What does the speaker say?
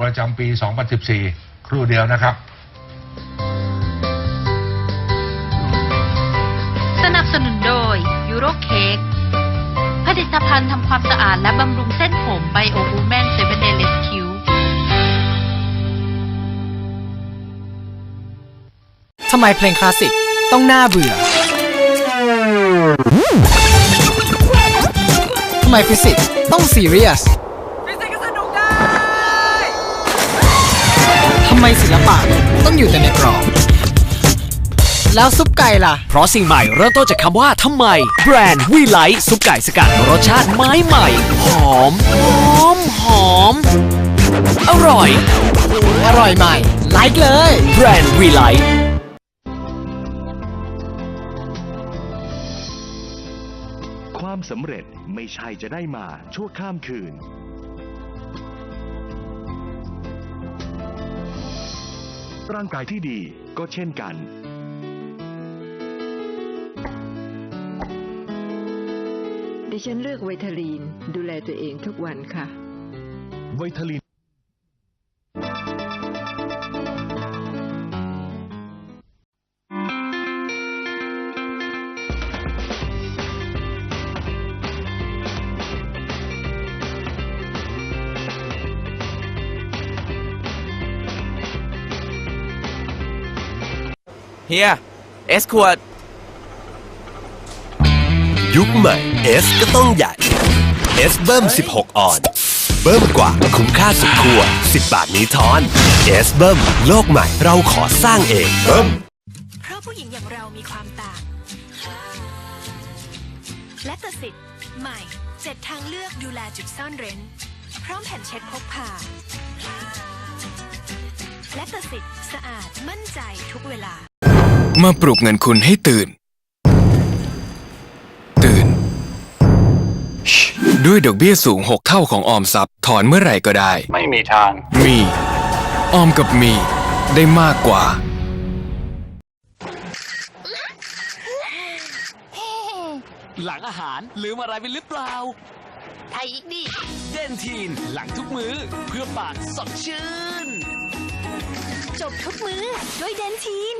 ประจำปี 2014 ครู่เดียวนะครับ สนับสนุนโดยยูโรเค้กผลิตภัณฑ์ทำความสะอาดและบำรุงเส้นผมไบโอวูแมนเซเว่นเดลิสคิวทำไมเพลงคลาสสิกต้องน่าเบื่อ ทำไมฟิสิกส์ต้องซีเรียสำไมศิลปะต้องอยู่แต่ในกรอบ แล้วซุปไก่ล่ะ เพราะสิ่งใหม่เริ่มต้นจากคำว่าทำไม แบรนด์วีไลท์ซุปไก่สกัดรสชาติไม้ใหม่ หอม หอม หอม อร่อย อร่อยใหม่ ไลค์เลย แบรนด์วีไลท์ความสำเร็จไม่ใช่จะได้มาชั่วข้ามคืน ร่างกายที่ดีก็เช่นกัน ดิฉันเลือกไวทาลีนดูแลตัวเองทุกวันค่ะ ไวทาลีน เฮียเอสขวด ยุคใหม่ S ก็ต้องใหญ่ S เบิ้ม 16 ออน เบิ้มกว่าคุ้มค่าสุดขั้ว10 บาทนี้ทอน S เบิ้มโลกใหม่เราขอสร้างเองเบิ้มเพราะผู้หญิงอย่างเรามีความต่าง และตัดสิทธิ์ใหม่เจ็ดทางเลือกดูแลจุดซ่อนเร้น พร้อมแผ่นเช็ดพกพาและตัดสิทธิ์สะอาดมั่นใจทุกเวลา มาปลุกเงินคุณให้ตื่น ตื่น ด้วยดอกเบี้ยสูง 6 เท่าของออมทรัพย์ ถอนเมื่อไหร่ก็ได้ ไม่มีทาง มี ออมกับมี ได้มากกว่า หลังอาหารลืมอะไรไปหรือเปล่า ไทยอีกดิเดนทีน หลังทุกมื้อเพื่อปากสดชื่น จบทุกมือด้วยเดนทีน